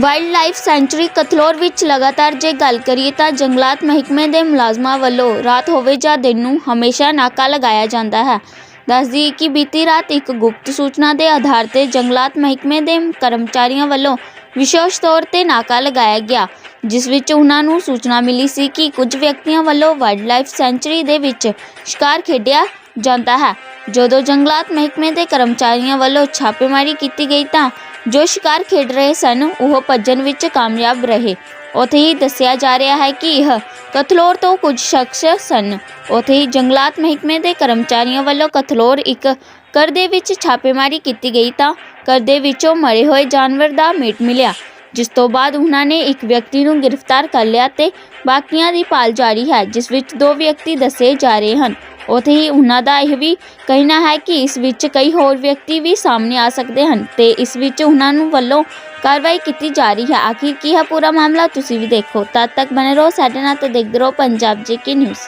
Wild life sanctuary Kathlaur ਵਿੱਚ ਲਗਾਤਾਰ ਜੇ ਗੱਲ ਕਰੀਏ ਤਾਂ ਜੰਗਲਾਤ ਮਹਿਕਮੇ ਦੇ ਮੁਲਾਜ਼ਮਾਂ ਵੱਲੋਂ ਰਾਤ ਹੋਵੇ ਜਾਂ ਦਿਨ ਨੂੰ ਹਮੇਸ਼ਾ ਨਾਕਾ ਲਗਾਇਆ ਜਾਂਦਾ ਹੈ। ਦੱਸਦੀ ਕਿ ਬੀਤੀ ਰਾਤ ਇੱਕ ਗੁਪਤ ਸੂਚਨਾ ਦੇ ਆਧਾਰ ਤੇ ਜੰਗਲਾਤ ਮਹਿਕਮੇ ਦੇ ਕਰਮਚਾਰੀਆਂ ਵੱਲੋਂ ਵਿਸ਼ੇਸ਼ ਤੌਰ ਤੇ ਨਾਕਾ ਲਗਾਇਆ ਗਿਆ, ਜਿਸ ਵਿੱਚ ਉਹਨਾਂ ਨੂੰ ਸੂਚਨਾ ਮਿਲੀ ਸੀ ਕਿ ਕੁਝ ਵਿਅਕਤੀਆਂ ਵੱਲੋਂ ਵਾਈਲਡ ਲਾਈਫ ਸੈਂਚੁਰੀ ਦੇ ਵਿੱਚ ਸ਼ਿਕਾਰ ਖੇਡਿਆ ਜਾਂਦਾ ਹੈ। ਜਦੋਂ ਜੰਗਲਾਤ ਮਹਿਕਮੇ ਦੇ ਕਰਮਚਾਰੀਆਂ ਵੱਲੋਂ ਛਾਪੇਮਾਰੀ ਕੀਤੀ ਗਈ ਤਾਂ ਜੋ ਸ਼ਿਕਾਰ ਖੇਡ ਰਹੇ ਸਨ, ਉਹ ਭੱਜਣ ਵਿੱਚ ਕਾਮਯਾਬ ਰਹੇ। ਉੱਥੇ ਹੀ ਦੱਸਿਆ ਜਾ ਰਿਹਾ ਹੈ ਕਿ ਇਹ ਕਥਲੋਰ ਤੋਂ ਕੁਝ ਸ਼ਖਸ ਸਨ। ਉੱਥੇ ਹੀ ਜੰਗਲਾਤ ਮਹਿਕਮੇ ਦੇ ਕਰਮਚਾਰੀਆਂ ਵੱਲੋਂ ਕਥਲੋਰ ਇੱਕ ਘਰ ਦੇ ਵਿੱਚ ਛਾਪੇਮਾਰੀ ਕੀਤੀ ਗਈ ਤਾਂ ਘਰ ਦੇ ਵਿੱਚੋਂ ਮਰੇ ਹੋਏ ਜਾਨਵਰ ਦਾ ਮੀਟ ਮਿਲਿਆ। ਜਿਸ ਤੋਂ ਬਾਅਦ ਉਹਨਾਂ ਨੇ ਇੱਕ ਵਿਅਕਤੀ ਨੂੰ ਗ੍ਰਿਫਤਾਰ ਕਰ ਲਿਆ ਤੇ ਬਾਕੀਆਂ ਦੀ ਭਾਲ ਜਾਰੀ ਹੈ, ਜਿਸ ਵਿੱਚ ਦੋ ਵਿਅਕਤੀ ਦੱਸੇ ਜਾ ਰਹੇ ਹਨ। ਉੱਥੇ ਹੀ ਉਹਨਾਂ ਦਾ ਇਹ ਵੀ ਕਹਿਣਾ ਹੈ ਕਿ ਇਸ ਵਿੱਚ ਕਈ ਹੋਰ ਵਿਅਕਤੀ ਵੀ ਸਾਹਮਣੇ ਆ ਸਕਦੇ ਹਨ ਤੇ ਇਸ ਵਿੱਚ ਉਹਨਾਂ ਨੂੰ ਵੱਲੋਂ ਕਾਰਵਾਈ ਕੀਤੀ ਜਾ ਰਹੀ ਹੈ। ਆਖਿਰ ਕੀ ਹੈ ਪੂਰਾ ਮਾਮਲਾ? ਤੁਸੀਂ ਵੀ ਦੇਖੋ। ਤਦ ਤੱਕ ਬਨੇ ਰਹੋ। ਸਾਡੇ ਨਾਲ ਤੇ ਦੇਖਦੇ ਰਹੋ ਪੰਜਾਬ ਜੇਕੇ ਨਿਊਜ਼।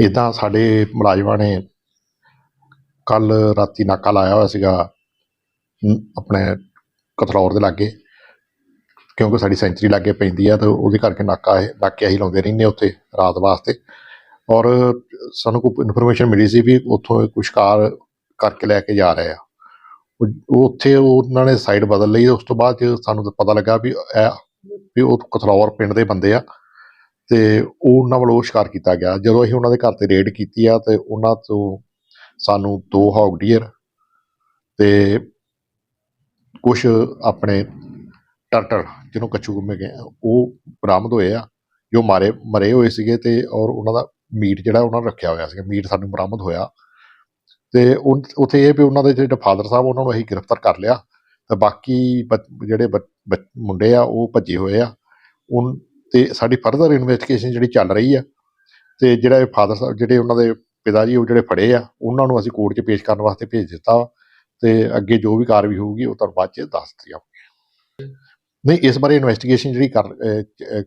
ਇਦਾਂ ਸਾਡੇ ਮੁਲਾਜ਼ਮਾਂ ਨੇ ਕੱਲ ਰਾਤੀ ਨਾਕਾ ਲਾਇਆ ਹੋਇਆ ਸੀਗਾ ਆਪਣੇ ਕਥਲੌਰ ਦੇ ਲਾਗੇ। ਕਿਉਂਕਿ ਸਾਡੀ ਸੈਂਚਰੀ ਲਾਗੇ ਪੈਂਦੀ ਆ ਤਾਂ ਉਹਦੇ ਕਰਕੇ ਨਾਕਾ ਹੈ ਨਾਕੇ ਅਸੀਂ ਲਾਉਂਦੇ ਰਹਿੰਦੇ ਉੱਥੇ ਰਾਤ ਵਾਸਤੇ। ਔਰ ਸਾਨੂੰ ਕੋਈ ਇਨਫੋਰਮੇਸ਼ਨ ਮਿਲੀ ਸੀ ਵੀ ਉੱਥੋਂ ਕੁਝ ਕਾਰ ਕਰਕੇ ਲੈ ਕੇ ਜਾ ਰਹੇ ਆ। ਉਹ ਉੱਥੇ ਉਹਨਾਂ ਨੇ ਸਾਈਡ ਬਦਲ ਲਈ, ਉਸ ਤੋਂ ਬਾਅਦ 'ਚ ਸਾਨੂੰ ਪਤਾ ਲੱਗਾ ਵੀ ਇਹ, ਵੀ ਉਹ ਕਥਲੌਰ ਪਿੰਡ ਦੇ ਬੰਦੇ ਆ। ਤੇ ਉਹ ਉਹਨਾਂ ਵੱਲੋਂ ਸ਼ਿਕਾਰ ਕੀਤਾ ਗਿਆ। ਜਦੋਂ ਅਸੀਂ ਉਹਨਾਂ ਦੇ ਘਰ ਤੇ ਰੇਡ ਕੀਤੀ ਆ ਤੇ ਉਹਨਾਂ ਤੋਂ ਸਾਨੂੰ ਦੋ ਹੌਗ ਡੀਅਰ ਤੇ ਕੁਝ ਆਪਣੇ ਟਰਟਲ ਜਿਹਨੂੰ ਕੱਛੂ ਗੁੰਮੇ ਗਏ ਉਹ ਬਰਾਮਦ ਹੋਏ ਆ। ਜੋ ਮਾਰੇ, ਮਰੇ ਹੋਏ ਸੀਗੇ ਤੇ ਔਰ ਉਹਨਾਂ ਦਾ ਮੀਟ ਜਿਹੜਾ ਉਹਨਾਂ ਨੇ ਰੱਖਿਆ ਹੋਇਆ ਸੀਗਾ ਮੀਟ ਸਾਨੂੰ ਬਰਾਮਦ ਹੋਇਆ। ਤੇ ਉਨ- ਉੱਥੇ ਇਹ ਵੀ ਉਹਨਾਂ ਦੇ ਜਿਹੜੇ ਫਾਦਰ ਸਾਹਿਬ, ਉਹਨਾਂ ਨੂੰ ਅਸੀਂ ਗ੍ਰਿਫਤਾਰ ਕਰ ਲਿਆ। ਤੇ ਬਾਕੀ ਬੱਚ- ਜਿਹੜੇ ਬੱਚ- ਬੱਚ- ਮੁੰਡੇ ਆ, ਉਹ ਭੱਜੇ ਹੋਏ ਆ। ਉਹ ਤੇ ਸਾਡੀ ਫਰਦਰ ਇਨਵੈਸਟੀਗੇਸ਼ਨ ਜਿਹੜੀ ਚੱਲ ਰਹੀ ਆ, ਤੇ ਜਿਹੜਾ ਇਹ ਫਾਦਰ ਸਾਹਿਬ, ਜਿਹੜੇ ਉਹਨਾਂ ਦੇ ਪਿਤਾ ਜੀ, ਉਹ ਜਿਹੜੇ ਫੜੇ ਆ, ਉਹਨਾਂ ਨੂੰ ਅਸੀਂ ਕੋਰਟ 'ਚ ਪੇਸ਼ ਕਰਨ ਵਾਸਤੇ ਭੇਜ ਦਿੱਤਾ ਵਾ, ਤੇ ਅੱਗੇ ਜੋ ਵੀ ਕਾਰਵਾਈ ਹੋਊਗੀ, ਉਹ ਤੁਹਾਨੂੰ ਬਾਅਦ 'ਚ ਦੱਸ ਦਿੱਤੀ ਜਾਊਗੀ ਨਹੀਂ, ਇਸ ਬਾਰੇ ਇਨਵੈਸਟੀਗੇਸ਼ਨ ਜਿਹੜੀ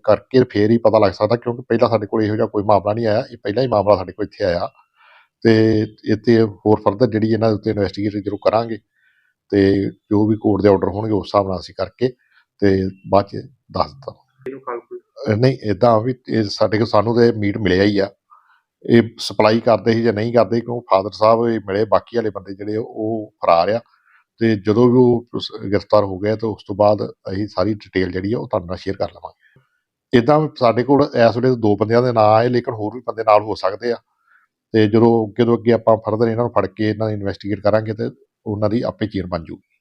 ਕਰਕੇ ਫੇਰ ਹੀ ਪਤਾ ਲੱਗ ਸਕਦਾ, ਕਿਉਂਕਿ ਪਹਿਲਾਂ ਸਾਡੇ ਕੋਲ ਇਹੋ ਜਿਹਾ ਕੋਈ ਮਾਮਲਾ ਨਹੀਂ ਆਇਆ, ਇਹ ਪਹਿਲਾ ਹੀ ਮਾਮਲਾ ਸਾਡੇ ਕੋਲ ਇੱਥੇ ਆਇਆ। ਤੇ ਇੱਥੇ ਹੋਰ ਫਰਦਰ ਜਿਹੜੀ ਇਹਨਾਂ ਦੇ ਉੱਤੇ ਇਨਵੈਸਟੀਗੇਸ਼ਨ ਜ਼ਰੂਰ ਕਰਾਂਗੇ, ਤੇ ਜੋ ਵੀ ਕੋਰਟ ਦੇ ਆਰਡਰ ਹੋਣਗੇ, ਉਸ ਹਿਸਾਬ ਨਾਲ ਅਸੀਂ ਕਰਕੇ, ਤੇ ਬਾਅਦ 'ਚ ਦੱਸ ਦਿੱਤਾ ਨਹੀਂ ਇਦਾਂ ਵੀ ਇਹ ਸਾਡੇ ਕੋਲ ਸਾਨੂੰ ਤੇ ਮੀਟ ਮਿਲਿਆ ਹੀ ਆ। ਇਹ ਸਪਲਾਈ ਕਰਦੇ ਸੀ ਜਾਂ ਨਹੀਂ ਕਰਦੇ, ਕਿਉਂ ਫਾਦਰ ਸਾਹਿਬ ਇਹ ਮਿਲੇ, ਬਾਕੀ ਵਾਲੇ ਬੰਦੇ ਜਿਹੜੇ ਉਹ ਫਰਾਰ ਆ। ਤੇ ਜਦੋਂ ਵੀ ਉਹ ਗ੍ਰਿਫਤਾਰ ਹੋ ਗਏ, ਤਾਂ ਉਸ ਤੋਂ ਬਾਅਦ ਅਸੀਂ ਸਾਰੀ ਡਿਟੇਲ ਜਿਹੜੀ ਆ ਉਹ ਤੁਹਾਡੇ ਨਾਲ ਸ਼ੇਅਰ ਕਰ ਲਵਾਂਗੇ। ਇਦਾਂ ਸਾਡੇ ਕੋਲ ਇਸ ਵੇਲੇ ਦੋ ਬੰਦਿਆਂ ਦੇ ਨਾਂ ਆਏ, ਲੇਕਿਨ ਹੋਰ ਵੀ ਬੰਦੇ ਨਾਲ ਹੋ ਸਕਦੇ ਆ। ਤੇ ਜਦੋਂ ਅੱਗੇ ਤੋਂ ਅੱਗੇ ਆਪਾਂ ਫਰਦਰ ਇਹਨਾਂ ਨੂੰ ਫੜ ਕੇ ਇਹਨਾਂ ਦੀ ਇਨਵੈਸਟੀਗੇਟ ਕਰਾਂਗੇ, ਤੇ ਉਹਨਾਂ ਦੀ ਆਪੇ ਚੀਰ ਬਣ ਜੂਗੀ।